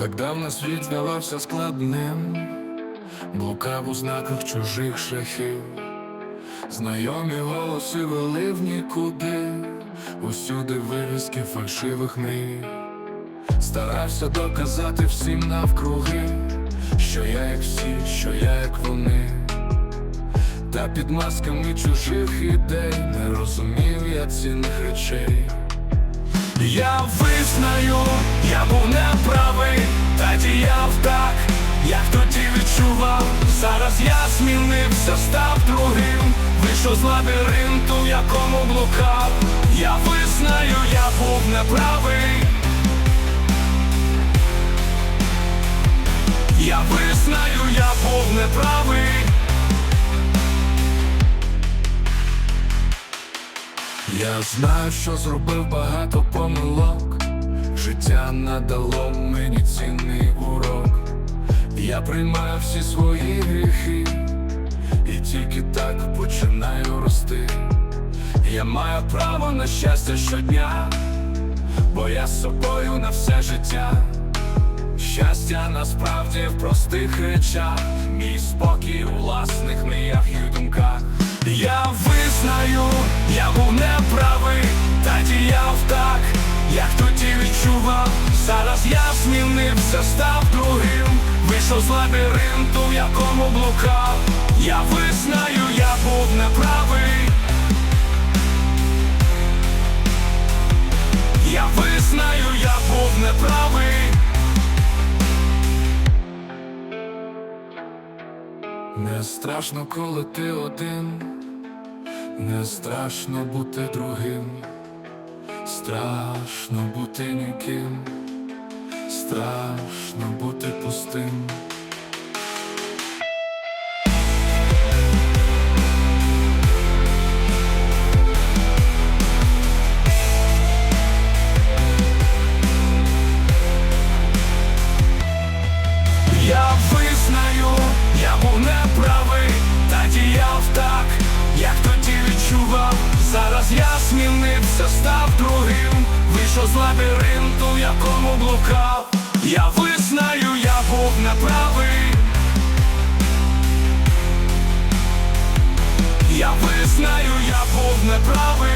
Так давно світ здавався складним, блукав у знаках чужих шляхів, знайомі голоси вели в нікуди, усюди вивіски фальшивих мрій. Старався доказати всім навкруги, що я як всі, що я як вони. Та під масками чужих ідей не розумів я цінних речей. Я визнаю, я був неправий, та діяв так, як тоді відчував. Зараз я змінився, став другим, вийшов з лабіринту, в якому блукав. Я визнаю, я був неправий. Я визнаю, я був неправий. Я знаю, що зробив багато помилок. Життя надало мені цінний урок. Я приймаю всі свої гріхи, і тільки так починаю рости. Я маю право на щастя щодня, бо я з собою на все життя. Щастя насправді в простих речах, мій спокій у власних мріях і думках. Я визнаю, я був неправий, змінився, став другим, вийшов з лабіринту, в якому блукав. Я визнаю, я був неправий. Я визнаю, я був неправий. Не страшно, коли ти один, не страшно бути другим, страшно бути ніким, страшно бути пустим. Я визнаю, я був неправий, та діяв так, як тоді відчував. Зараз я змінився, став другим, вийшов з лабіринту, в якому блукав. Я